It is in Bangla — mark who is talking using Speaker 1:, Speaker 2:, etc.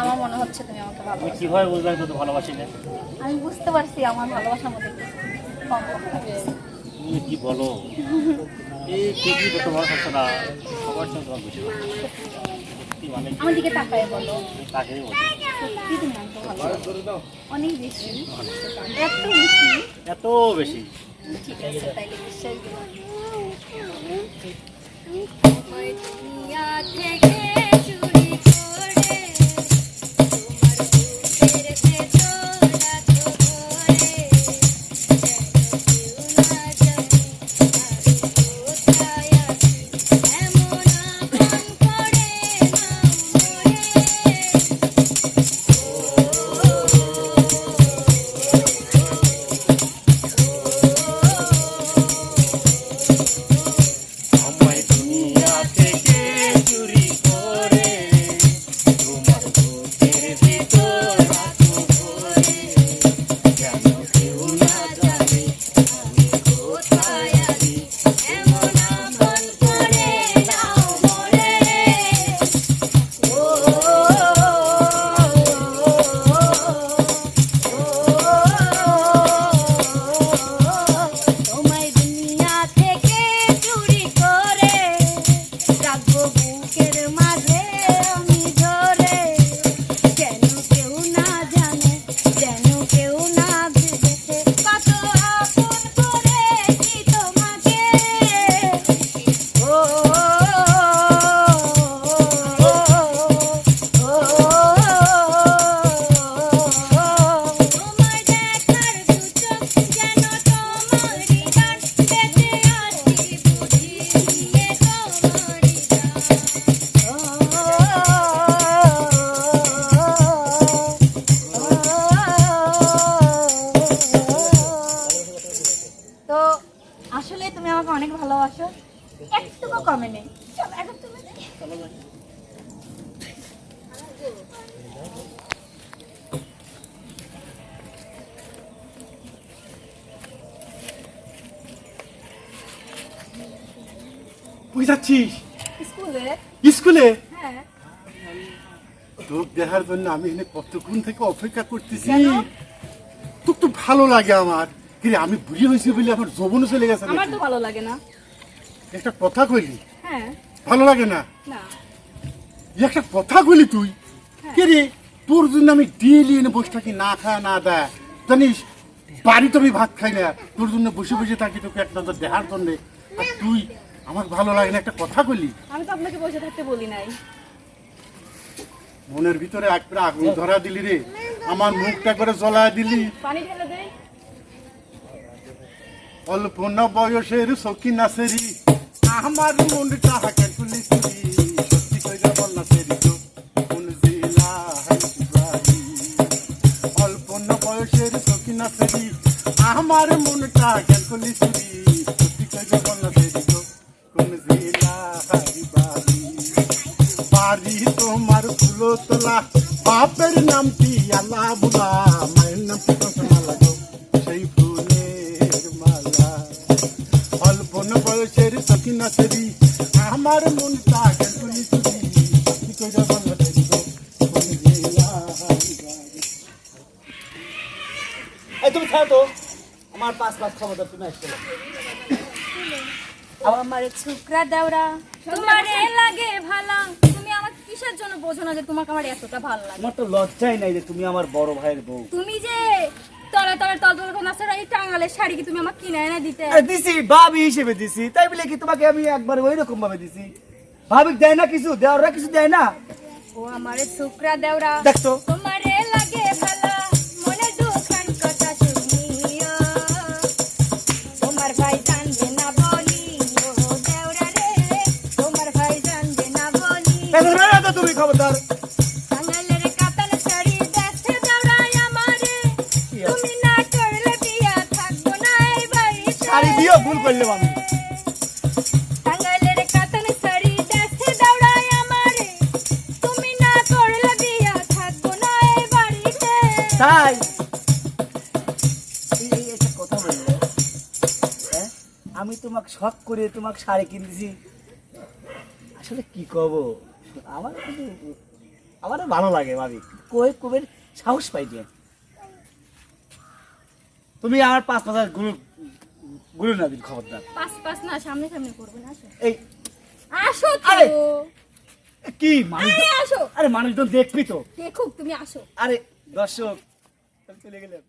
Speaker 1: আমার মনে হচ্ছে তুমি আমাকে
Speaker 2: তুমি
Speaker 1: ভালোবাসো
Speaker 2: কীভাবে বুঝলাম তো ভালোবাসি না
Speaker 1: আমি বুঝতে পারছি আমার ভালোবাসার মধ্যে কম।
Speaker 2: তুমি কি বলো? এই ঠিকই তো তোমার হচ্ছে না? সবার সঙ্গে তোমার ভালো। সত্যি মানে কি?
Speaker 1: আমার দিকে তাকায় বলো।
Speaker 2: তুমি তাকেই বলো।
Speaker 1: সত্যি তুমি অনেক বেশি। এত বেশি?
Speaker 2: এত বেশি।
Speaker 1: ঠিক আছে তাইলে বিশ্বাস দিলাম
Speaker 3: থেকে
Speaker 1: একটুকু কমে নেই। চলো এখন তুমি
Speaker 4: তুই যাচ্ছিস?
Speaker 1: স্কুলে?
Speaker 4: স্কুলে?
Speaker 1: হ্যাঁ।
Speaker 4: তোর দেখার জন্য আমি এখানে কতক্ষণ থেকে অপেক্ষা করতেছি? তোর তো ভালো লাগে আমার। আমি বুড়ি হয়েছি বলে আমার যৌবনও চলে গেছে
Speaker 1: আমার তো ভালো লাগে না।
Speaker 4: একটা কথা কইলি?
Speaker 1: হ্যাঁ।
Speaker 4: ভালো লাগে না?
Speaker 1: না।
Speaker 4: একটা কথা কইলি তুই?
Speaker 1: হ্যাঁ।
Speaker 4: কে রে তোর জন্য আমি ডেলি এনে বসে থাকি না খায় না দেয়। জানিস বাড়িতে আমি ভাত খাই না তোর জন্য বসে বসে থাকি তোকে একটা তো দেখার জন্য। আর তুই আমার ভালো লাগে না একটা কথা কইলি?
Speaker 1: আমি তো আপনাকে বসে থাকতে বলি নাই।
Speaker 4: মনের ভিতরে একটা আগুন ধরা দিলি রে। আমার মুখটা করে জ্বলায় দিলি।
Speaker 1: পানি ঢেলে দেই
Speaker 4: অল্প বয়সের সখী নাচেরি। আমার মনটা হাকে তুলি তুলি অল্প বয়সের সখী নাচেরি আমার মনটা হাকে তুলি তুলি বাড়ি তোমার ফুলো তোলা বাপের নামটি আল্লাহ বুলা? বয়সের সখী নাচেরি আমার মনটা কেন তুলি তুলি কি কইরা বললা তেরি গো? কোন জেলা হাইবাড়ি
Speaker 2: এই তুমি খাও তো। আমার পাঁচ পাঁচ ক্ষমতা তুমি আসছো
Speaker 1: আমার ছুকরা দেওরা। তোমারে লাগে ভালা। তুমি আমার কিসের জন্য বোঝো না যে তোমাকে আমার এতটা ভালো লাগে?
Speaker 2: আমার তো লজ্জাই নাই যে তুমি আমার বড় ভাইয়ের বউ।
Speaker 1: তুমি যে তলে তলে তল তল নাচার এই টাঙ্গালের শাড়ি কি তুমি আমাকে কিনে এনে দিতে?
Speaker 5: দিছি ভাবি হিসেবে দিছি। তাই বলে কি তোমাকে আমি একবার ওই রকম ভাবে দিছি? ভাবি দেয় না কিছু? দেওরা কিছু দেয় না?
Speaker 1: ও আমারে দেওরা। তোমারে না এই বাড়িতে।
Speaker 5: তাই? এই- এই কথা বলল হ্যাঁ? আমি তোমাকে শখ করে তোমাকে শাড়ি কিনতেছি। আসলে কি কব আমার আমারও ভালো লাগে ভাবি। কই কবের সাহস পাই যে তুমি আমার পাঁচ পাঁচ গুরু গুরু না দিন খবরদার।
Speaker 3: পাঁচ পাঁচ না সামনে সামনে করবে না আসো।
Speaker 5: এই
Speaker 3: আসো
Speaker 5: আরে! কি মানুষ?
Speaker 3: আরে আসো।
Speaker 5: আরে মানুষজন দেখবি তো।
Speaker 3: দেখুক তুমি আসো।
Speaker 5: আরে দর্শক চলে গেলাম।